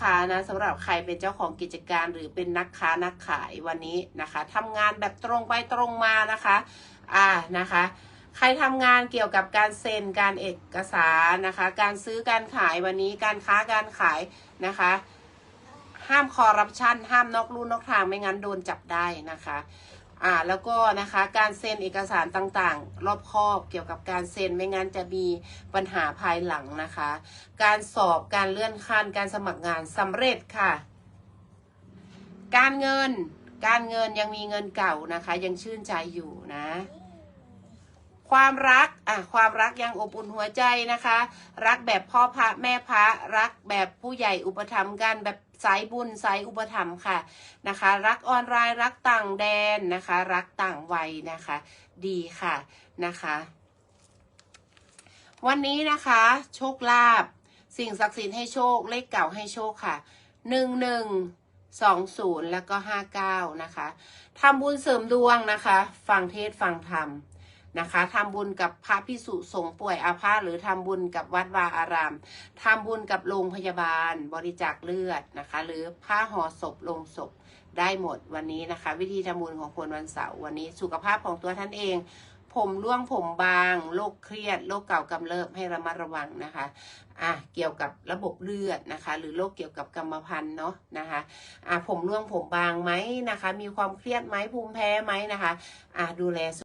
ค้านะสำหรับใครเป็นเจ้าของกิจการหรือเป็นนักค้านักขายวันนี้นะคะทำงานแบบตรงไปตรงมานะคะอ่านะคะใครทำงานเกี่ยวกับการเซ็นการเอกสารนะคะ การซื้อการขายวันนี้การค้าการขายนะคะ ห้ามคอร์รัปชันห้ามนอกลู่นอกทางไม่งั้นโดนจับได้นะคะ อ่าแล้วก็นะคะการเซ็นเอกสารต่างๆ รอบคอบเกี่ยวกับการเซ็นไม่งั้นจะมีปัญหาภายหลังนะคะ การสอบการเลื่อนขั้นการสมัครงานสำเร็จค่ะ การเงินการเงินยังมีเงินเก่านะคะ ยังชื่นใจอยู่นะ ความรักอะความรักยังอบอุ่นหัวใจนะคะ รักแบบพ่อพระแม่พระรักแบบผู้ใหญ่อุปถัมภ์กันแบบสายบุญสายอุปถัมภ์ค่ะนะคะ รักออนไลน์รักต่างแดนนะคะ รักต่างวัยนะคะ ดีค่ะนะคะ วันนี้นะคะ โชคลาภสิ่งศักดิ์สิทธิ์ให้โชคเลขเก่าให้โชคค่ะหนึ่งหนึ่งสองศูนย์แล้วก็ห้าเก้านะคะทำบุญเสริมดวงนะคะ ฟังเทศฟังธรรม นะคะทำบุญกับพระพิสุสงป่วยอาพาธหรือทำบุญกับวัดวาอารามทำบุญกับโรงพยาบาล บริจาคเลือดนะคะ หรือผ้าห่อศพลงศพได้หมดวันนี้นะคะ วิธีทำบุญของคนวันเสาร์วันนี้สุขภาพของตัวท่านเอง ผมร่วงผมบางโรคเครียดโรคเก่ากำเริบให้ระมัดระวังนะคะอะเกี่ยวกับระบบเลือดนะคะ หรือโรคเกี่ยวกับกรรมพันธุ์เนาะนะคะอะผมร่วงผมบางไหมนะคะ มีความเครียดไหมภูมิแพ้ไหมนะคะอะดูแล